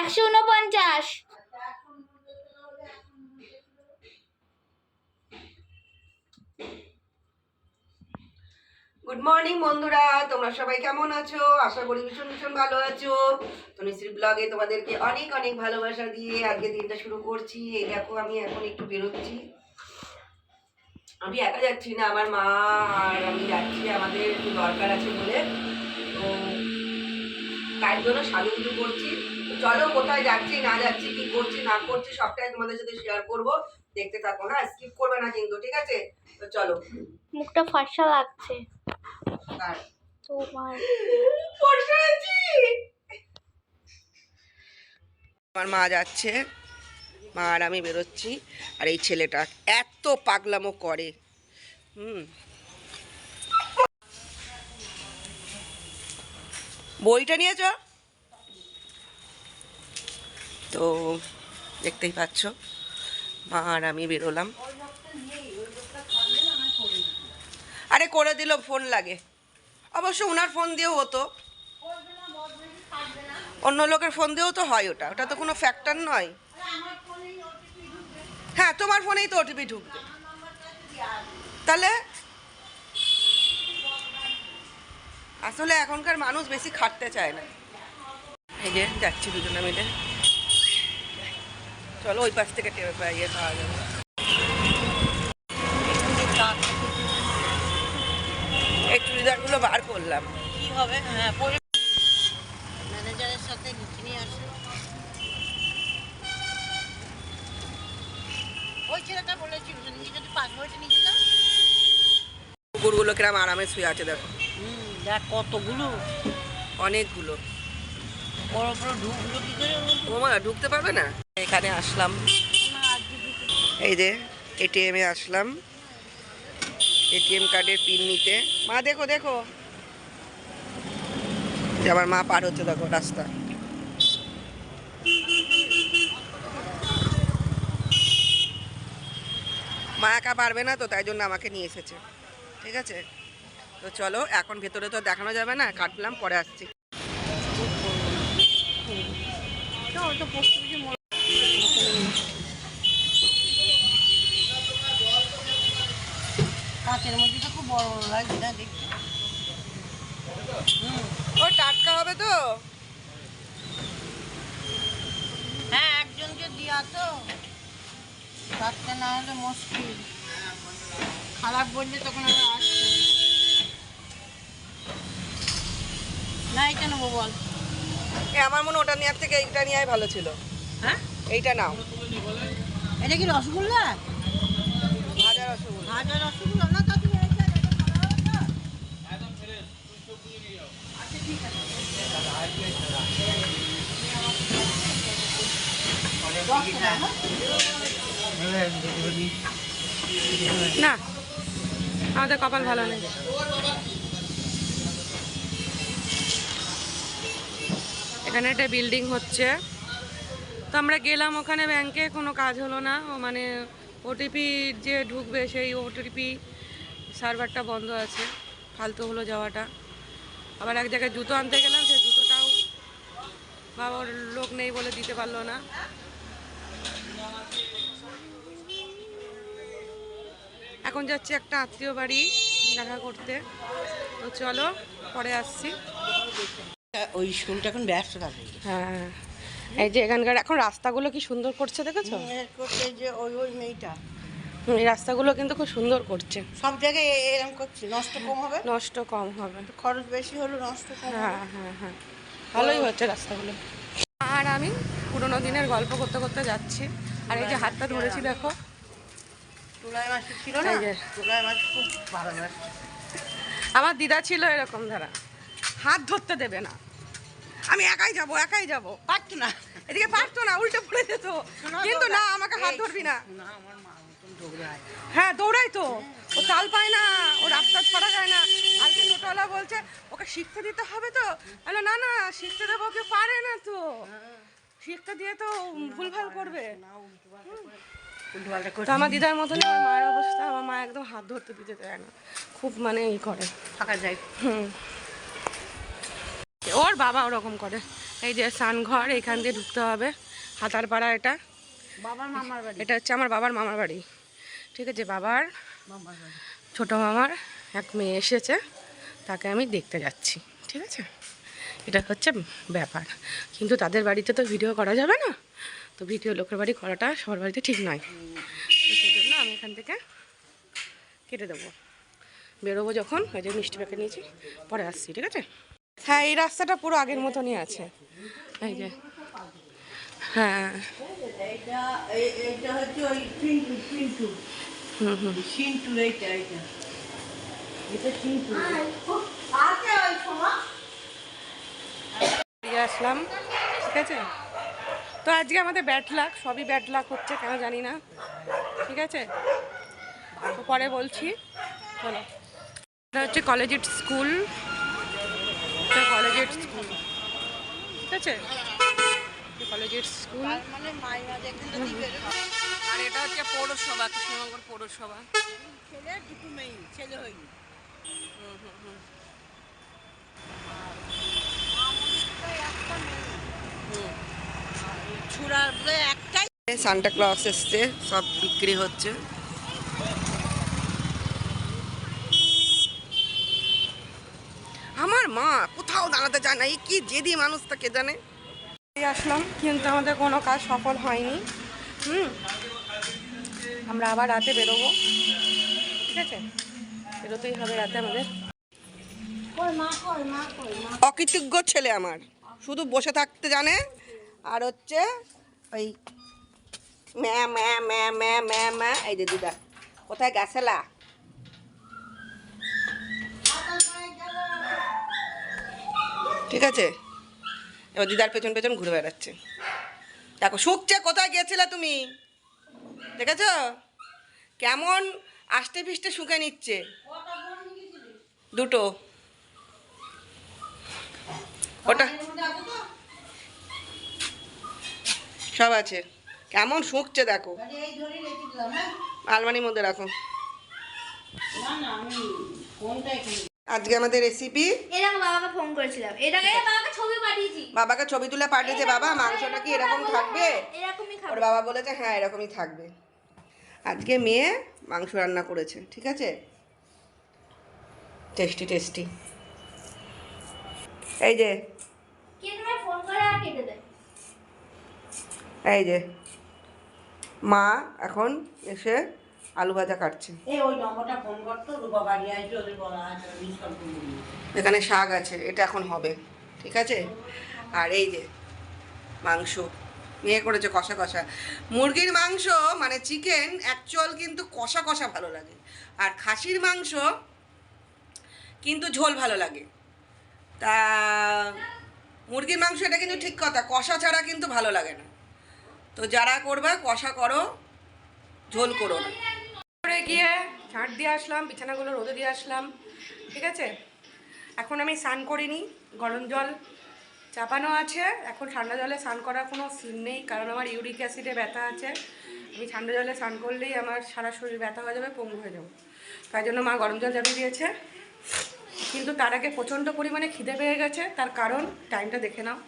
একশো উনপঞ্চাশ good morning বন্ধুরা। তোমরা সবাই কেমন আছো? আশা করি ভীষণ ভীষণ ভালো আছো। তনুশ্রী ব্লগে তোমাদেরকে অনেক অনেক ভালোবাসা দিয়ে আজকে দিনটা শুরু করছি। এই দেখো, আমি এখন একটু বেরোচ্ছি। আমি একা যাচ্ছি না, আমার মা আর আমি যাচ্ছি। আমাদের একটু দরকার আছে বলে। তো তার জন্য সাজুগুজু করছি। চলো কোথায় যাচ্ছি না যাচ্ছি কি করছি না করছি সবটাই তোমাদের সাথে শেয়ার করব। দেখতে থাকো না? স্কিপ করবে না কিন্তু ঠিক আছে? তো চলো। মুখটা ফর্সা লাগছে। তোমার আছি! আমার মা যাচ্ছে। মা আর আমি বেরোচ্ছি। আর এই ছেলেটা এত পাগলামো করে। হুম। বইটা নিয়েছ? তো দেখতেই পাচ্ছ। মা আর আমি বেরোলাম। আরে করে দিল, ফোন লাগে। অবশ্য ওনার ফোন দিয়েও হতো। অন্য লোকের ফোন দিয়েও তো হয় ওটা। ওটা তো কোনো ফ্যাক্টর নয়। হ্যাঁ তোমার ফোনেই তো ওটিপি ঢুকবে। তাহলে আসলে এখনকার মানুষ বেশি খাটতে চায় না। এই যে যাচ্ছি দুজনে মিলে। চলো ওই পাশ থেকে টের পাই পাওয়া যাবে। এই চুড়িদারগুলো বার করলাম। কি হবে? হ্যাঁ ম্যানেজারের সাথে লিখে নিয়ে আসে। ওই ছেলেটা বলেছিল সেদিনকে যদি পাসপোর্টে নিয়ে যেতাম কুকুরগুলো কিরম আরামে শুয়ে আছে দেখো। হুম দেখ কতগুলো। অনেকগুলো। বড় বড় ঢুকলো কি করে? ঢুকতে পারবে না? এখানে আসলাম। এই যে এটিএমে আসলাম। এটিএম কার্ডের পিন নিতে। মা, দেখো দেখো। আমার মা পার হচ্ছে, দেখো, রাস্তা। মা একা পারবে না তো, তাই জন্য আমাকে নিয়ে এসেছে। ঠিক আছে? তো চলো, এখন ভেতরে তো দেখানো যাবে না, কাটলাম, পরে আসছি। কাঁচের মধ্যে তো খুব বড় বড় লাগছে না দেখতে? ও টাটকা হবে তো? হ্যাঁ একজনকে দিয়া তো। রাখতে না হলে মুশকিল। খারাপ বললে তখন আবার আসছে। না। এটা নেব বল। এ আমার মনে ওটা নেওয়ার থেকে এইটা নেওয়াই ভালো ছিল। হ্যাঁ? এইটা নাও। এটা কি রসগোল্লা? না, আমাদের কপাল ভালো নেই। এখানে একটা বিল্ডিং হচ্ছে। তো আমরা গেলাম ওখানে ব্যাংকে কোনো কাজ হলো না। মানে ওটিপি যে ঢুকবে সেই ওটিপি সার্ভারটা বন্ধ আছে ফালতু হলো যাওয়াটা। আবার এক জায়গায় জুতো আনতে গেলাম সেই জুতোটাও বাবার লোক নেই বলে দিতে পারল না। এখন যাচ্ছি একটা আত্মীয় বাড়ি দেখা করতে। তো চলো পরে আসছি। ওই স্কুলটা এখন ব্যস্ত থাকে হ্যাঁ। এই যে এখানকার এখন রাস্তাগুলো কি সুন্দর করছে দেখেছ? করছে যে ওই ওই মেয়েটা। এই রাস্তাগুলো কিন্তু খুব সুন্দর করছে। সব জায়গায় এরকম করছে নষ্ট কম হবে? নষ্ট কম হবে। খরচ বেশি হলো নষ্ট কম হ্যাঁ হ্যাঁ হ্যাঁ। ভালোই হচ্ছে রাস্তাগুলো। আর আমি পুরোনো দিনের গল্প করতে করতে যাচ্ছি। আর এই যে হাতটা ধরেছি দেখো। তুলাই মাছ ছিল না? এই যে। তুলাই মাছ খুব ভালো আমার দিদা ছিল এরকম ধারা হাত ধরতে দেবে না। আমি একাই যাব একাই যাব। পারতো না। এদিকে পারতো না উল্টে পড়ে যেত। কিন্তু না আমাকে হাত ধরবি না। হ্যাঁ। দৌড়াই তো। ও চাল পায় না ও রাস্তা ছাড়া যায় না। আজকে টোটোওয়ালা বলছে ওকে শিখতে দিতে হবে তো? না না শিখতে দেবো কেউ পারে না তো। শিখতে দিয়ে তো ভুলভাল করবে। তো আমার দিদার মতন আমার মায়ের অবস্থা। আমার মা একদম হাত ধরতে দিতে চায় না। খুব মানে ই করে। ফাঁকা যায় হুম। ওর বাবা ওরকম করে। এই যে স্নানঘর এখান দিয়ে ঢুকতে হবে। হাতারপাড়া এটা। বাবার মামার বাড়ি। এটা হচ্ছে আমার বাবার মামার বাড়ি। ঠিক আছে বাবার ছোট মামার এক মেয়ে এসেছে। তাকে আমি দেখতে যাচ্ছি। ঠিক আছে? এটা হচ্ছে ব্যাপার। কিন্তু তাদের বাড়িতে তো ভিডিও করা যাবে না। তো ভিডিও লোকের বাড়ি করাটা সবার বাড়িতে ঠিক নয়। তো সেই জন্য আমি এখান থেকে কেটে দেবো। বেরোবো যখন। ওই যে মিষ্টি প্যাকেট নিয়েছি। পরে আসছি ঠিক আছে? হ্যাঁ এই রাস্তাটা পুরো আগের মতনই আছে। হ্যাঁ। আসলাম। ঠিক আছে? তো আজকে আমাদের ব্যাট লাক সবই ব্যাট লাক হচ্ছে, কেন জানি না। ঠিক আছে? পরে বলছি। চলো। এটা হচ্ছে কলেজের স্কুল মানে পৌরসভা পৌরসভা দুটো হয়নি ছুড়ার বলে একটাই সান্টা ক্লস এসছে সব বিক্রি হচ্ছে আমার মা কোথাও দাঁড়াতে চায় না এই কি জেদি মানুষ তাকে জানে? আসলাম কিন্তু আমাদের কোনো কাজ সফল হয়নি। হুম আমরা আবার রাতে বেরোবো। ঠিক আছে? বেরোতেই হবে রাতে আমাদের। অকৃতজ্ঞ ছেলে আমার। শুধু বসে থাকতে জানে। আর হচ্ছে ওই ম্যা ম্যা ম্যা ম্যা ম্যা ম্যা এই যে দিদা কোথায় গেছেলা ঠিক আছে? এবার দিদার পেছন পেছন ঘুরে বেড়াচ্ছে। দেখো, শুকছে কোথায় গেছিলে তুমি? দেখেছ? কেমন আষ্টে ফিষ্টে শুকে নিচ্ছে। দুটো। ওটা। সব আছে। কেমন শুকছে দেখো। আলমারির মধ্যে রাখো। আজকে আমাদের রেসিপি এরকম বাবাকে ফোন করেছিলাম। এটাকে বাবাকে ছবি পাঠিয়েছি। বাবাকে ছবি তুলে পাঠিয়েছে বাবা মাংসটা কি এরকম থাকবে? এরকমই ওর বাবা বলেছে হ্যাঁ এরকমই থাকবে। আজকে মেয়ে মাংস রান্না করেছে ঠিক আছে? টেস্টি টেস্টি এই যে। এই যে। মা এখন এসে আলু ভাজা কাটছে। এখানে শাক আছে এটা এখন হবে ঠিক আছে? আর এই যে মাংস মেয়ে করেছে কষা কষা। মুরগির মাংস মানে চিকেন অ্যাকচুয়াল কিন্তু কষা কষা ভালো লাগে। আর খাসির মাংস কিন্তু ঝোল ভালো লাগে। তা মুরগির মাংস এটা কিন্তু ঠিক কথা কষা ছাড়া কিন্তু ভালো লাগে না। তো যারা করবে কষা করো ঝোল করো না। করে গিয়ে ঝাঁট দিয়ে আসলাম, বিছানাগুলো রোদে দিয়ে আসলাম, ঠিক আছে? এখন আমি স্নান করিনি, গরম জল চাপানো আছে, এখন ঠান্ডা জলে স্নান করার কোনো সিন নেই, কারণ আমার ইউরিক অ্যাসিডে ব্যথা আছে। আমি ঠান্ডা জলে স্নান করলেই আমার সারা শরীর ব্যথা হয়ে যাবে, পঙ্গু হয়ে যাব। তাই জন্য মা গরম জল চাপিয়ে দিয়েছে। কিন্তু তার আগে প্রচণ্ড পরিমাণে খিদে পেয়ে গেছে, তার কারণ টাইমটা দেখে নাও।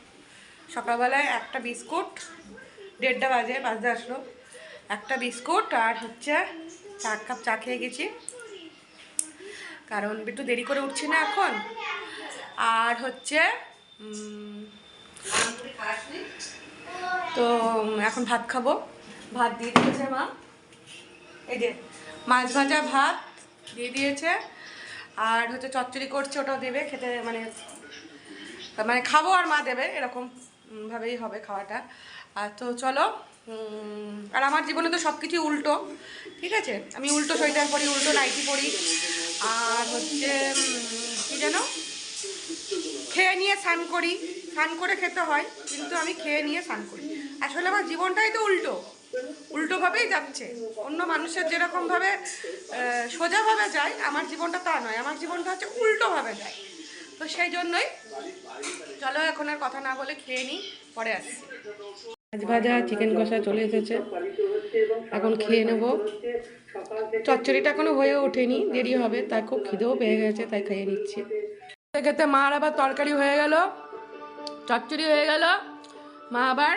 সকালবেলায় একটা বিস্কুট, দেড়টা বাজে, বাজতে আসলো। একটা বিস্কুট আর হচ্ছে চা কাপ চা খেয়ে গেছি। কারণ একটু দেরি করে উঠছি না এখন। আর হচ্ছে তো এখন ভাত খাব। ভাত দিয়ে দিয়েছে মা। এই যে, মাছ ভাজা ভাত দিয়ে দিয়েছে। আর হচ্ছে চচ্চড়ি করছে, ওটাও দেবে খেতে মানে মানে খাব আর মা দেবে, এরকম ভাবেই হবে খাওয়াটা। আর তো চলো আর আমার জীবনে তো সব কিছুই উল্টো, ঠিক আছে? আমি উল্টো সোয়েটার পরি, উল্টো নাইটি পরি। আর হচ্ছে কি যেন? খেয়ে নিয়ে স্নান করি। স্নান করে খেতে হয়, কিন্তু আমি খেয়ে নিয়ে স্নান করি। আসলে আমার জীবনটাই তো উল্টো। উল্টোভাবেই যাচ্ছে। অন্য মানুষের যেরকমভাবে সোজাভাবে যায়, আমার জীবনটা তা নয়। আমার জীবনটা হচ্ছে উল্টোভাবে যায়। তো সেই জন্যই, চলো এখন আর কথা না বলে খেয়ে নিই, পরে আসছি। মাছ ভাজা চিকেন কষা চলে এসেছে। এখন খেয়ে নেব। চচ্চড়িটা এখনও হয়ে ওঠেনি, দেরি হবে, তাই খুব খিদেও পেয়ে গেছে, তাই খেয়ে নিচ্ছি। খেতে মার আবার তরকারি হয়ে গেল, চচ্চড়ি হয়ে গেল। মা আবার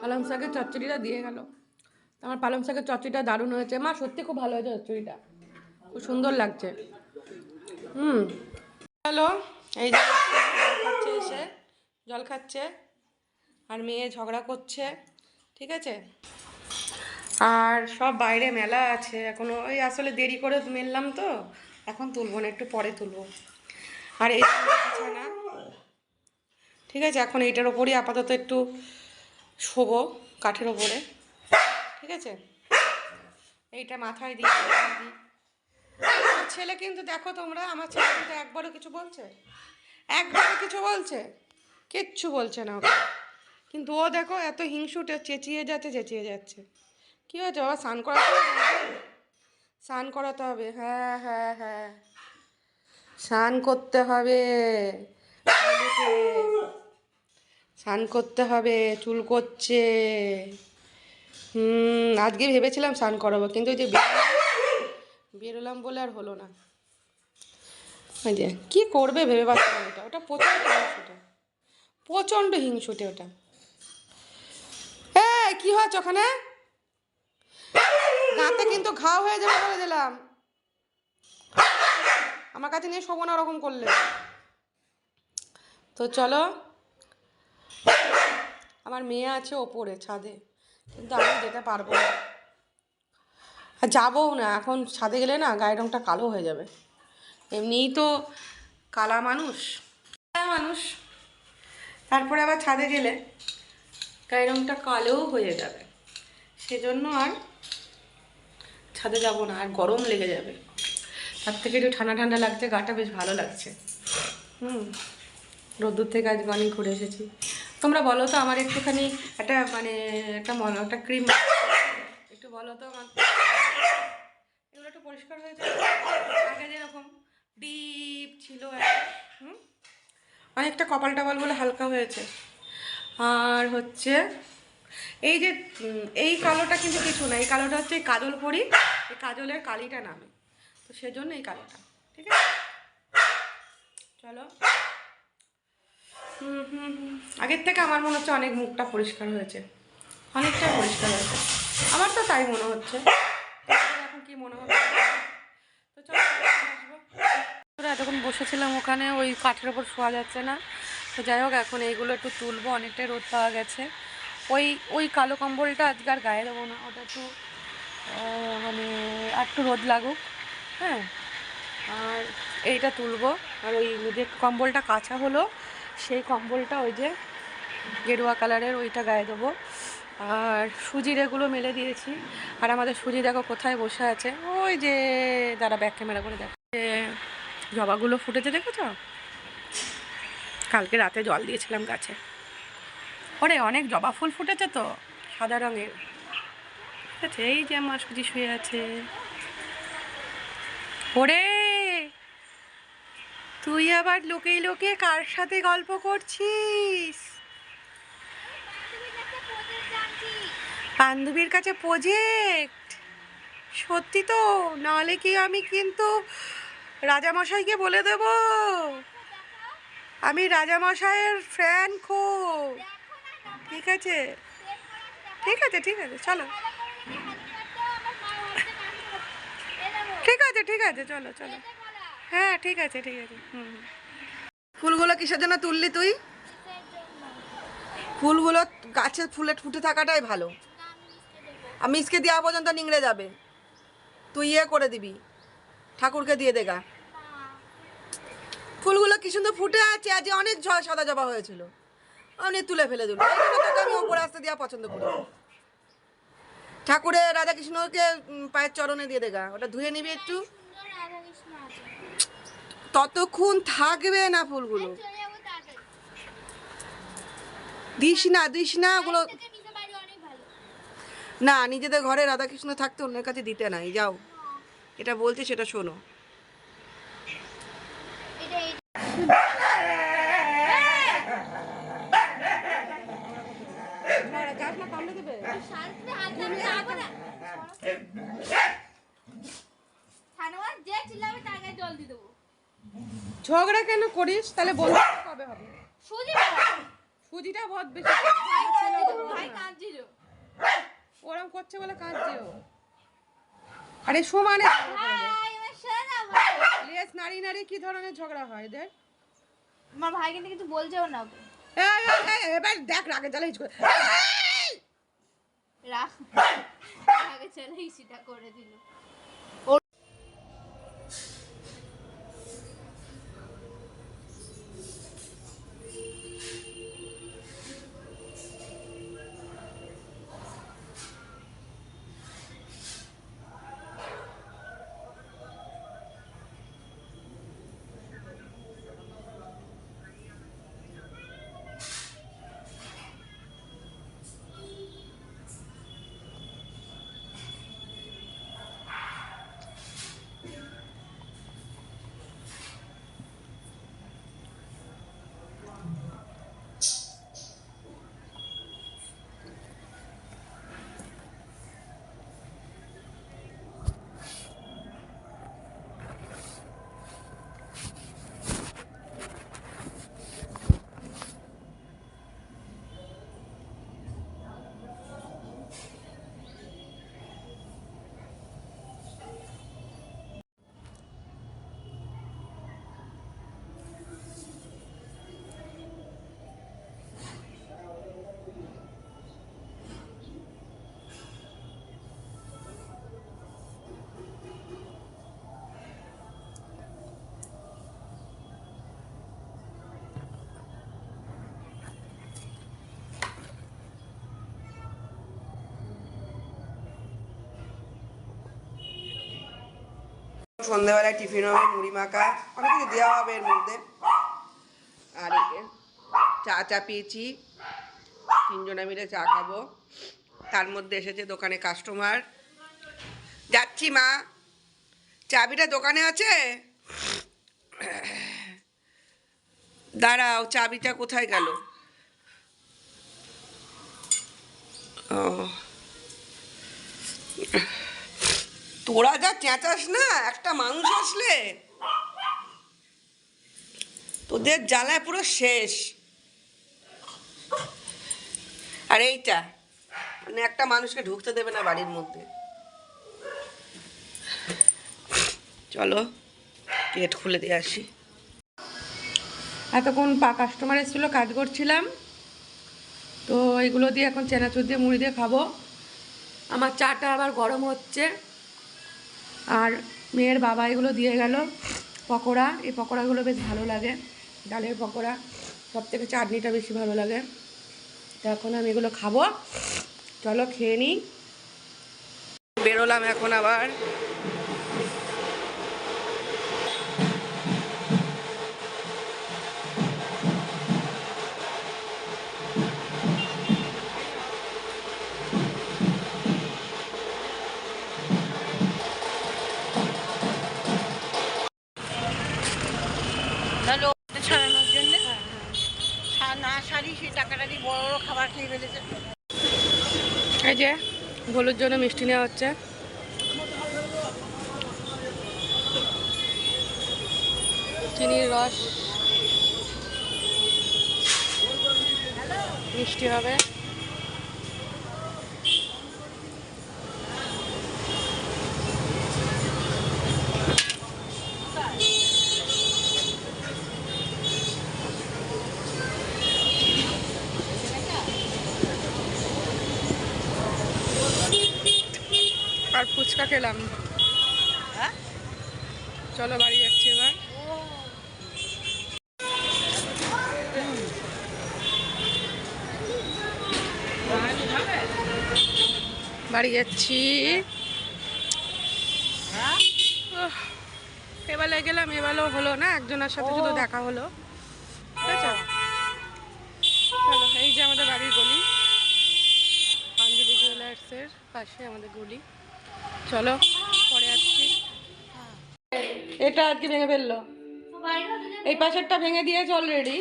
পালং শাকের চচ্চড়িটা দিয়ে গেল। আমার পালং শাকের চচ্চড়িটা দারুণ হয়েছে। মা, সত্যি খুব ভালো হয়েছে চচ্চড়িটা। খুব সুন্দর লাগছে। হুম। হ্যালো এই যে খাচ্ছে এসে, জল খাচ্ছে। আর মেয়ে ঝগড়া করছে, ঠিক আছে? আর সব বাইরে মেলা আছে, এখন ওই আসলে দেরি করে মেললাম তো, এখন তুলবো না, একটু পরে তুলবো। আর এই বিছানা ঠিক আছে, এখন এইটার ওপরই আপাতত একটু শোবো, কাঠের ওপরে, ঠিক আছে? এইটা মাথায় দিই। ছেলে কিন্তু দেখো তোমরা, আমার ছেলে কিন্তু একবারও কিছু বলছে? একবারও কিছু বলছে? কিচ্ছু বলছে না ওকে। কিন্তু ও দেখো এত হিংসুটে চেঁচিয়ে যাচ্ছে চেঁচিয়ে যাচ্ছে। কী হয়েছে বাবা? স্নান করাতে স্নান করাতে হবে। হ্যাঁ হ্যাঁ হ্যাঁ। স্নান করতে হবে। স্নান করতে হবে। চুল করছে। হুম, আজকে ভেবেছিলাম স্নান করাবো, কিন্তু ওই যে বেরোলাম বলে আর হলো না। ওই যে, কী করবে ভেবে পাচ্ছিলাম ওটা। ওটা প্রচণ্ড হিংসুটে। প্রচণ্ড হিংসুটে ওটা। কি হয়েছে ওখানে? দাঁতে কিন্তু ঘাও হয়ে যাবে বলে দিলাম। আমার কাছে নিয়ে শোবো না ওরকম করলে। তো চলো, আমার মেয়ে আছে ওপরে, ছাদে। কিন্তু আমি যেতে পারব না। আর যাবও না, এখন ছাদে গেলে না গায়ের রঙটা কালো হয়ে যাবে। এমনিই তো কালা মানুষ। কালা মানুষ। তারপরে আবার ছাদে গেলে গায়ের রঙটা কালোও হয়ে যাবে। সেজন্য আর ছাদে যাব না, আর গরম লেগে যাবে। তার থেকে একটু ঠান্ডা ঠান্ডা লাগছে, গাটা বেশ ভালো লাগছে। হুম, রোদ্দুর থেকে আজ অনেক ঘুরে এসেছি। তোমরা বলো তো আমার একটুখানি একটা মানে একটা মনে একটা ক্রিম, একটু বলো তো আমার। এগুলো একটু পরিষ্কার হয়ে যাবে যেরকম ডিপ ছিল হুম, অনেকটা কপাল টপালগুলো হালকা হয়েছে। আর হচ্ছে এই যে এই কালোটা কিন্তু কিছু না, এই কালোটা হচ্ছে কাজল পরি, এই কাজলের কালিটা নামে। তো সেজন্য এই কালোটা, ঠিক আছে? চলো। হুম হুম হুম। আগের থেকে আমার মনে হচ্ছে অনেক মুখটা পরিষ্কার হয়েছে। অনেকটা পরিষ্কার হয়েছে। আমার তো তাই মনে হচ্ছে। এখন কি মনে হচ্ছে তো চলো এতক্ষণ বসেছিলাম ওখানে, ওই কাঠের ওপর শোয়া যাচ্ছে না। তো যাই হোক এখন এইগুলো একটু তুলবো অনেকটাই রোদ পাওয়া গেছে। ওই ওই কালো কম্বলটা আজকে আর গায়ে দেবো না ওটা একটু মানে একটু রোদ লাগুক হ্যাঁ? আর এইটা তুলবো আর ওই যে কম্বলটা কাঁচা হলো সেই কম্বলটা ওই যে গেরুয়া কালারের ওইটা গায়ে দেবো। আর সুজির এগুলো মেলে দিয়েছি আর আমাদের সুজি দেখো কোথায় বসে আছে ওই যে দাঁড়া ব্যাক ক্যামেরা করে দেখো। এ, জবাগুলো ফুটেছে দেখেছ? কালকে রাতে জল দিয়েছিলাম গাছে। ওরে, অনেক জবা ফুল ফুটেছে তো, সাদা রঙের। ঠিক আছে, এই যে আমার সুজি শুয়ে আছে। ওরে, তুই আবার লোকে লোকে কার সাথে গল্প করছিস? বান্ধবীর কাছে প্রজেক্ট সত্যি তো, নাহলে কি আমি কিন্তু রাজামশাইকে বলে দেব? আমি রাজামশাইয়ের ফ্যান খুব। ঠিক আছে? ঠিক আছে ঠিক আছে, চলো। ঠিক আছে ঠিক আছে, চলো চলো। হ্যাঁ ঠিক আছে ঠিক আছে, হুম। ফুলগুলো কিসের জন্য তুললি তুই? ফুলগুলো গাছে ফুলে ফুটে থাকাটাই ভালো। আর মিসকে দেওয়া পর্যন্ত নিংড়ে যাবে। তুই ইয়ে করে দিবি। ঠাকুরকে দিয়ে দেগা ফুলগুলো কি সুন্দর ফুটে আছে আজ অনেক ঝড় সাদা জবা হয়েছিল। আমি তুলে ফেলে দিল। আমি ওপরে আসতে দেওয়া পছন্দ করি। ঠাকুরের রাধাকৃষ্ণকে পায়ের চরণে দিয়ে দেগা ওটা ধুয়ে নিবি একটু। ততক্ষণ থাকবে না ফুলগুলো। দিস না দিস না, ওগুলো না, নিজেদের ঘরে রাধাকৃষ্ণ থাকতে অন্যের কাছে দিতে নাই। যাও। এটা বলছি, সেটা শোনো যে চিল্লাবে তার গায়ে জল দিয়ে দেবো ঝগড়া কেন করিস? তাহলে বন্ধু কবে হবে? সুজিটা বহুত বেশি ওরম করছে বলে কাঁদছে ও। আরে সমানে লেস নাড়ি নাড়ি কি ধরনের ঝগড়া হয়? এদের আমার ভাই কিন্তু কিছু বলছেও না ওকে। এবার দেখ রাগে জ্বালা হিচ করে। রাখ। আগে চলে সেটা করে দিল। সন্ধ্যেবেলায় টিফিন হবে, মুড়ি মাখা, অনেক কিছু দেওয়া হবে এর মধ্যে। আর চা চা পেয়েছি তিনজনে মিলে চা খাব। তার মধ্যে এসেছে দোকানে কাস্টমার যাচ্ছি মা। চাবিটা দোকানে আছে? দাঁড়াও, চাবিটা কোথায় গেল? ও। তোরা যা চেঁচাস না, একটা মানুষ আসলে। তোদের জ্বালায় পুরো শেষ। আর এইটা মানে একটা মানুষকে ঢুকতে দেবে না বাড়ির মধ্যে। চলো, গেট খুলে দিয়ে আসি। এতক্ষণ পা কাস্টমার এসেছিল, কাজ করছিলাম। তো এগুলো দিয়ে এখন চেনাচুর দিয়ে মুড়ি দিয়ে খাব। আমার চাটা আবার গরম হচ্ছে। আর মেয়ের বাবা এগুলো দিয়ে গেল পকোড়া। এই পকোড়াগুলো বেশ ভালো লাগে, ডালের পকোড়া। সব থেকে চাটনিটা বেশি ভালো লাগে। তো এখন আমি এগুলো খাব। চলো খেয়ে নিই। বেরোলাম এখন আবার। গোলুর জন্য মিষ্টি নেওয়া হচ্ছে। চিনির রস। মিষ্টি হবে। ফুচকা হ্যাঁ? চলো বাড়ি যাচ্ছি এবার। বাড়ি যাচ্ছি। উহ, এবেলায় গেলাম এবেলাও হলো না একজনের সাথে শুধু দেখা হলো। ঠিক আছে? চলো এই যে আমাদের বাড়ির গলি। পাঞ্জাবি জুয়েলার্সের পাশে আমাদের গলি। চলো পরে আসছি। এটা আজকে ভেঙে ফেলল। এই পাশেরটা ভেঙে দিয়েছে অলরেডি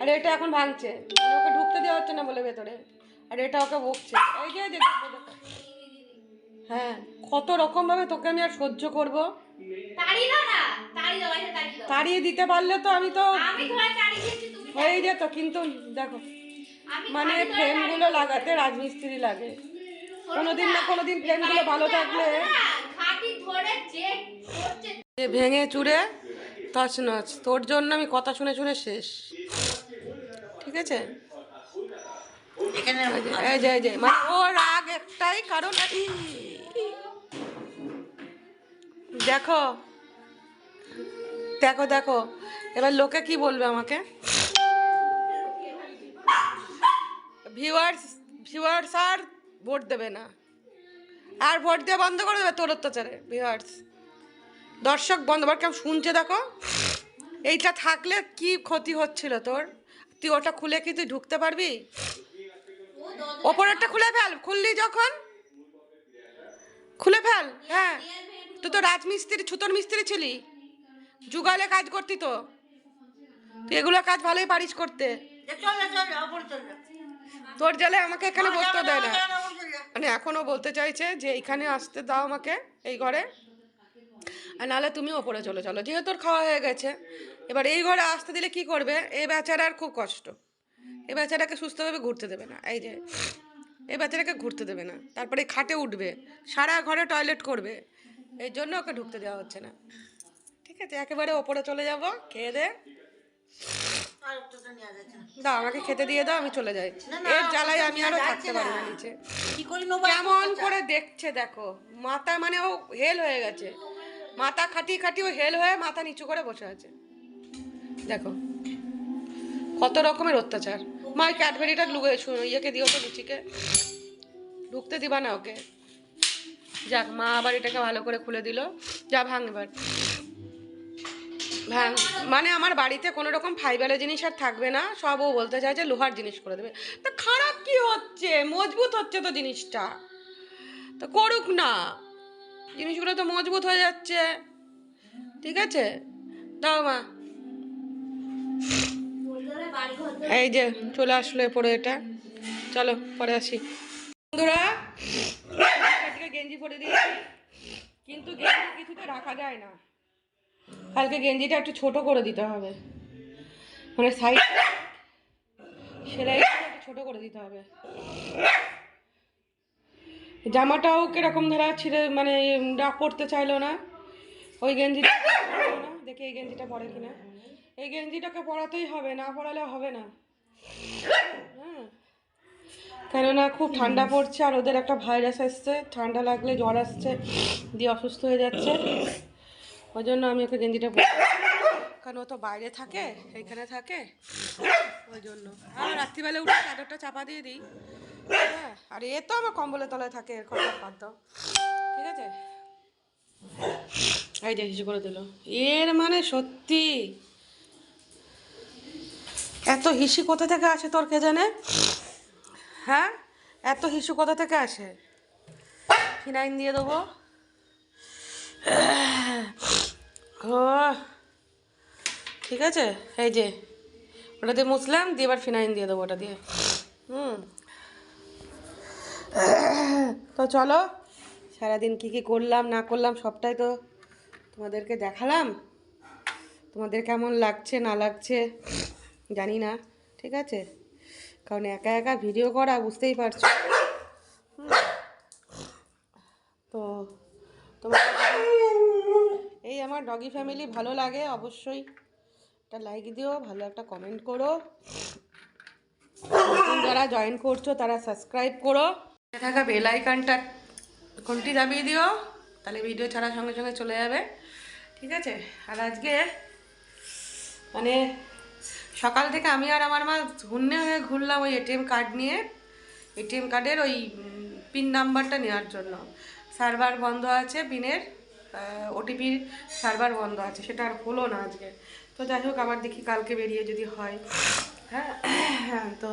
আর এটা এখন ভাঙছে। ওকে ঢুকতে দেওয়া হচ্ছে না বলে ভেতরে। আর এটা ওকে বকছে। এই যে। হ্যাঁ কত রকম ভাবে তোকে আমি আর সহ্য করব। তাড়িয়ে দিতে পারলে তো আমি তো হয়ে যেত কিন্তু দেখো। মানে ফ্রেমগুলো লাগাতে রাজমিস্ত্রি লাগে। কোনোদিন না কোনোদিন ফ্রেমগুলো ভালো থাকলে যে ভেঙে চুরে তছ নচ তোর জন্য আমি কথা শুনে শুনে শেষ। ঠিক আছে? মানে ও রাগ একটাই কারণ দেখো দেখো দেখো এবার লোকে কি বলবে আমাকে? ভিউয়ার্স ভিউয়ার্স আর ভোট দেবে না। আর ভোট দেওয়া বন্ধ করে দেবে তোর অত্যাচারে, ভিউয়ার্স। দর্শক, বন্ধ কেমন শুনছে দেখো? এইটা থাকলে কি ক্ষতি হচ্ছিল তোর? তুই ওটা খুলে কি তুই ঢুকতে পারবি? ওপরেরটা খুলে ফেল, খুললি যখন? খুলে ফেল হ্যাঁ। তুই তো রাজমিস্ত্রি, ছুতর মিস্ত্রি ছিলি? যুগালে কাজ করতি তো। তুই এগুলো কাজ ভালোই পারিস করতে। তোর জালে আমাকে এখানে বসতে দেয় না। মানে এখনও বলতে চাইছে যে এইখানে আসতে দাও আমাকে এই ঘরে। আর নাহলে তুমি ওপরে চলে চলো। যেহেতু তোর খাওয়া হয়ে গেছে এবার এই ঘরে আসতে দিলে কি করবে? এই বেচারার খুব কষ্ট। এই বেচারাকে সুস্থভাবে ঘুরতে দেবে না। এই যে এই বেচারাকে ঘুরতে দেবে না। তারপরে খাটে উঠবে। সারা ঘরে টয়লেট করবে। এর জন্য ওকে ঢুকতে দেওয়া হচ্ছে না। ঠিক আছে একেবারে ওপরে চলে যাব। খেয়ে দে। দাও আমাকে খেতে দিয়ে দাও আমি চলে যাই। এর জ্বালায় আমি আরও থাকতে পারি না। নিচে। কেমন করে দেখছে দেখো মাথা মানে ও হেল হয়ে গেছে। মাথা খাটিয়ে খাটিয়ে ও হেল হয়ে মাথা নিচু করে বসে আছে। দেখো কত রকমের অত্যাচার। মা ওই ক্যাডবেরিটা লুকে ইয়েকে দিও তো লুচিকে। ঢুকতে দিবা না ওকে। যাক মা আবার এটাকে ভালো করে খুলে দিল। যা ভাঙ এবার। ভাঙ মানে আমার বাড়িতে কোনো রকম ফাইবারের জিনিস আর থাকবে না। সব ও বলতে চাইছে লোহার জিনিস করে দেবে। তা খারাপ কি হচ্ছে? মজবুত হচ্ছে তো জিনিসটা। তো করুক না। জিনিসগুলো তো মজবুত হয়ে যাচ্ছে। ঠিক আছে? দাও মা। এই যে, চলে আসলো পরে এটা। চলো, পরে আসি। বন্ধুরা গেঞ্জি পরে দিয়েছি। কিন্তু গেঞ্জি কিছুতে রাখা যায় না। কালকে গেঞ্জিটা একটু ছোট করে দিতে হবে। মানে সাইড সেলাই একটু ছোট করে দিতে হবে। জামাটাও কীরকম ধরা ছিঁড়ে মানে ডাক পড়তে চাইলো না। ওই গেঞ্জিটা না। দেখি এই গেঞ্জিটা পরে কিনা। এই গেঞ্জিটাকে পরাতেই হবে, না পরালে হবে না। হ্যাঁ। কেননা খুব ঠান্ডা পড়ছে আর ওদের একটা ভাইরাস আসছে। ঠান্ডা লাগলে জ্বর আসছে, দিয়ে অসুস্থ হয়ে যাচ্ছে। ওই জন্য আমি ওকে গেঞ্জিটা পরি কারণ ও তো বাইরে থাকে এইখানে থাকে। ওই জন্য আর রাত্রিবেলা উঠে চাদরটা চাপা দিয়ে দিই। হ্যাঁ আর এ তো আমার কম্বলের তলায় থাকে এর কথা বাদ দাও ঠিক আছে? এই যে হিসু করে দিল। এর মানে সত্যি? এত হিসি কোথা থেকে আসে তোর কে জানে? হ্যাঁ? এত হিসু কোথা থেকে আসে? ফিনাইন দিয়ে দেবো। ঠিক আছে, এই যে, ওটা দিয়ে মুছলাম, দিয়ে এবার ফিনাইন দিয়ে দেবো ওটা দিয়ে। হুম। তো চলো, সারাদিন কি কি করলাম, না করলাম, সবটাই তো তোমাদেরকে দেখালাম। তোমাদের কেমন লাগছে, না লাগছে, জানি না, ঠিক আছে? কারণ একা একা ভিডিও করা বুঝতেই পারছ হুম। তো তোমার এই আমার ডগি ফ্যামিলি ভালো লাগে, অবশ্যই। একটা লাইক দিও, ভালো একটা কমেন্ট করো। যারা জয়েন করছ, তারা সাবস্ক্রাইব করো। থাকা বেল আইকনটা ঘন্টি দাবিয়ে দিও, তাহলে ভিডিও ছাড়ার সঙ্গে সঙ্গে চলে যাবে। ঠিক আছে? আর আজকে মানে সকাল থেকে আমি আর আমার মা হুন্নে হয়ে ঘুরলাম ওই এটিএম কার্ড নিয়ে। এটিএম কার্ডের ওই পিন নাম্বারটা নেওয়ার জন্য। সার্ভার বন্ধ আছে পিনের ওটিপির সার্ভার বন্ধ আছে, সেটা আর হলো না আজকে। তো যাই হোক, আবার দেখি কালকে বেরিয়ে যদি হয়। হ্যাঁ হ্যাঁ তো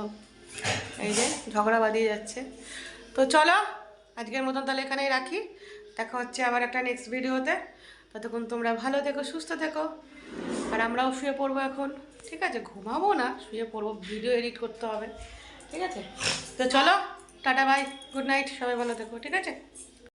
এই যে ঝগড়া বাঁধিয়ে যাচ্ছে। তো চলো, আজকের মতন তাহলে এখানেই রাখি। দেখা হচ্ছে আবার একটা নেক্সট ভিডিওতে ততক্ষণ তোমরা ভালো থেকো, সুস্থ থেকো। আর আমরাও শুয়ে পড়ব এখন। ঠিক আছে? ঘুমাবো না, শুয়ে পড়ব ভিডিও এডিট করতে হবে। ঠিক আছে? তো চলো, টাটা বাই গুড নাইট সবাই ভালো থেকো, ঠিক আছে?